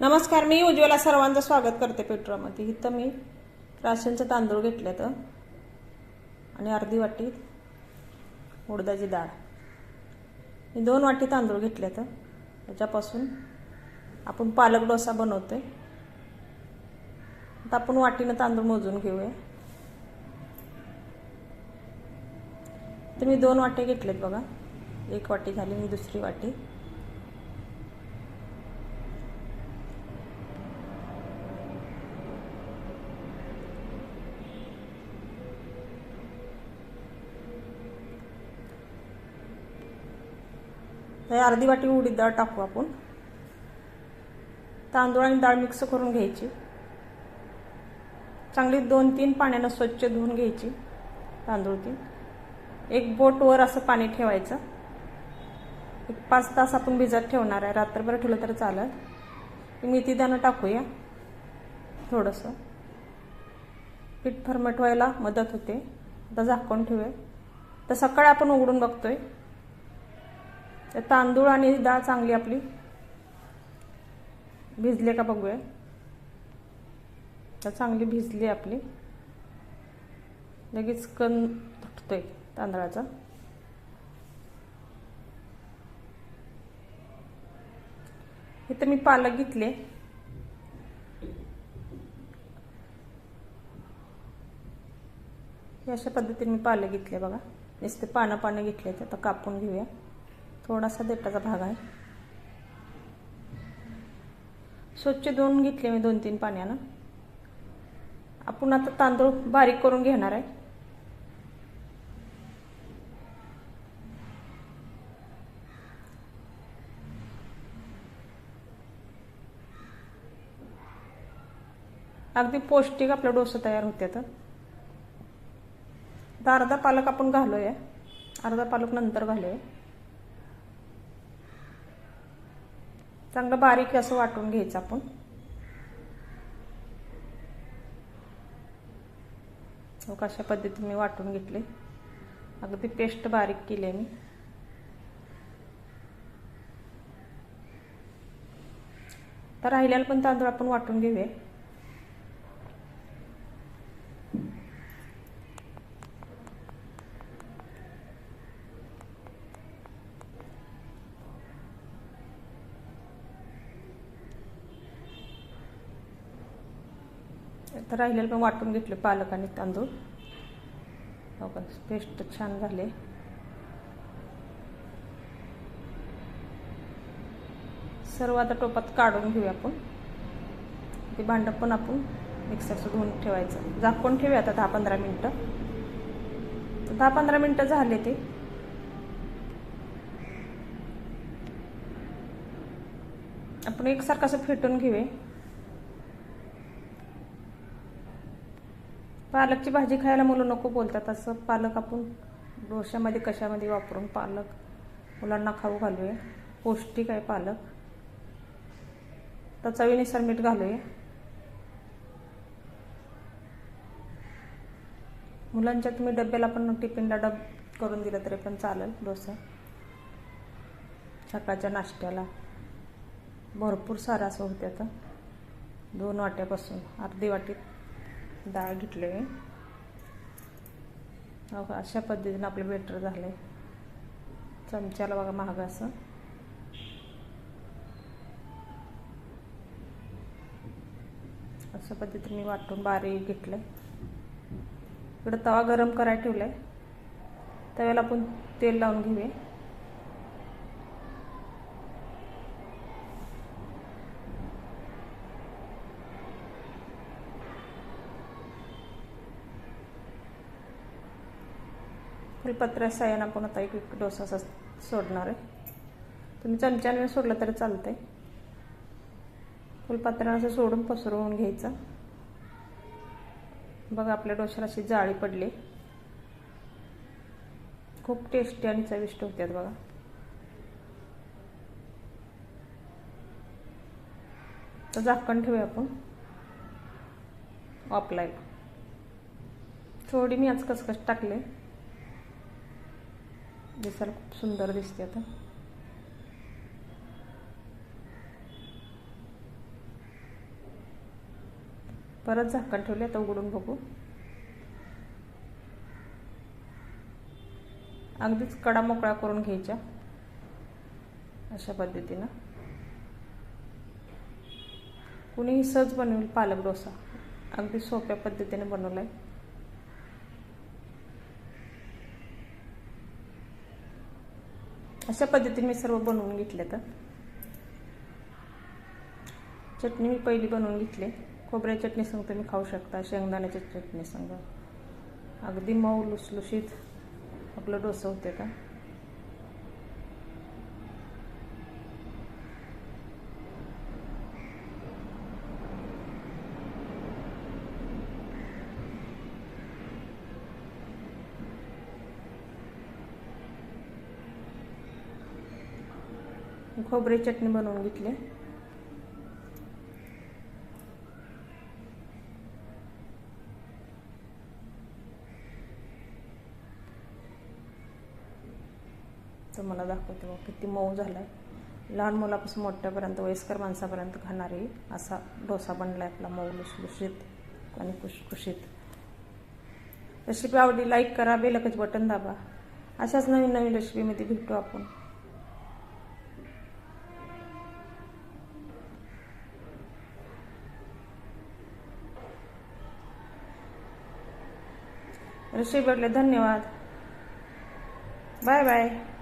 नमस्कार मी उज्ज्वला सर्वांचं स्वागत करते पेट्रोलमध्ये. इथं मी राशनचं तांदूळ घेतले तर आणि अर्धी वाटी उडदाची डाळ. मी दोन वाटी तांदूळ घेतले तर त्याच्यापासून आपण पालक डोसा बनवतोय. आता आपण वाटीनं तांदूळ मोजून घेऊया. तर मी दोन वाटे घेतलेत बघा. एक वाटी झाली मी दुसरी वाटी. तर अर्धी वाटी उडीद डाळ टाकू आपण. तांदूळ आणि डाळ मिक्स करून घ्यायची. चांगली दोन तीन पाण्यानं स्वच्छ धुवून घ्यायची तांदूळ ती एक बोटवर असं पाणी ठेवायचं. एक पाच तास आपण भिजत ठेवणार आहे. रात्रभर ठेवलं तर चालेल. मेथी दाणं टाकूया थोडंसं. पीठ फरमट व्हायला मदत होते. आता झाकून ठेवूया. तर सकाळी आपण उघडून बघतोय. तर तांदूळ आणि डाळ चांगली आपली. भिजले का बघूया. तर चांगली भिजली आपली. लगेच कण तुटतोय तांदळाचा. इथं मी पालक घेतले. हे अशा पद्धतीने मी पालक घेतले बघा. नुसते पानं पानं घेतले तर आता कापून घेऊया. थोडासा देठाचा भाग आहे. स्वच्छ धुवून घेतले मी दोन तीन पाण्यानं. आपण आता तांदूळ बारीक करून घेणार आहे. अगदी पौष्टिक आपला डोसं तयार होते तर. आता अर्धा पालक आपण घालूया. अर्धा पालक नंतर घालूया. चांगलं बारीक असं वाटून घ्यायचं आपण. हो कशा पद्धतीने मी वाटून घेतले. अगदी पेस्ट बारीक केली मी. तर राहिलेला पण तांदूळ आपण वाटून घेऊया. तर राहिलेलं पण वाटून घेतलं पालक आणि तांदूळ. हो पेस्ट छान झाले. सर्व आता टोपात काढून घेऊया आपण. ते भांडं पण आपण मिक्सरचं धुवून ठेवायचं. झाकून ठेवूया आता दहा पंधरा मिनटं. दहा पंधरा मिनटं झाले ते. आपण एकसारखं असं फेटून घेऊया. पालकची भाजी खायला मुलं नको बोलतात असं पालक आपण डोश्यामध्ये कशामध्ये वापरून पालक मुलांना खाऊ घालूया. पौष्टिक आहे पालक. तर चवीनुसार मीठ घालूया. मुलांच्या तुम्ही डब्याला पण टिफिनला डब करून दिलं तरी पण चालेल डोसा. सकाळच्या नाश्त्याला. भरपूर सारा असं होत्या आता. दोन वाट्यापासून अर्धी वाटीत डाळ घेतली हो का अशा पद्धतीनं आपलं बेटर झालं आहे चमच्याला बघा महाग असं. अशा पद्धतीने मी वाटून बारीक घेतलं इकडं तवा गरम करायला ठेवला आहे तव्याला आपण तेल लावून घेऊया. फुलपत्र साह्यानं आपण आता एक एक डोसा असा सोडणार आहे. तुम्ही चमच्याने सोडलं तरी चालतंय. फुलपत्र्यानं असं सोडून पसरवून घ्यायचं. बघा आपल्या डोशाला अशी जाळी पडली. खूप टेस्टी आणि चविष्ट होत्यात बघा. तर झाकण ठेवूया आपण. ऑफलाईन थोडी मी आज कसकस टाकले. दिसायला खूप सुंदर दिसते आता. परत झाकण ठेवले आता उघडून बघू. अगदीच कडा मोकळा करून घ्यायच्या अशा पद्धतीनं. कुणीही सहज बनवेल पालक डोसा. अगदी सोप्या पद्धतीने बनवला आहे अशा पद्धतीने मी सर्व बनवून घेतले तर चटणी मी पहिली बनवून घेतली. खोबऱ्या चटणी संग तुम्ही खाऊ शकता शेंगदाण्याच्या चटणी संग. अगदी मऊ लुसलुशीत. आपलं डोसं होते का? खोबरे चटणी बनवून घेतली. तर मला दाखवते बघ किती मऊ झाला आहे लहान मुलापासून मोठ्यापर्यंत वयस्कर माणसापर्यंत खाणारी असा डोसा बनला आहे आपला मऊ लुसलुशीत आणि खुशखुशीत. रेसिपी आवडली लाईक करा बेलकच बटन दाबा. अशाच नवीन नवीन रेसिपीमध्ये भेटू आपण. रेसिपी भेटले धन्यवाद. Bye bye.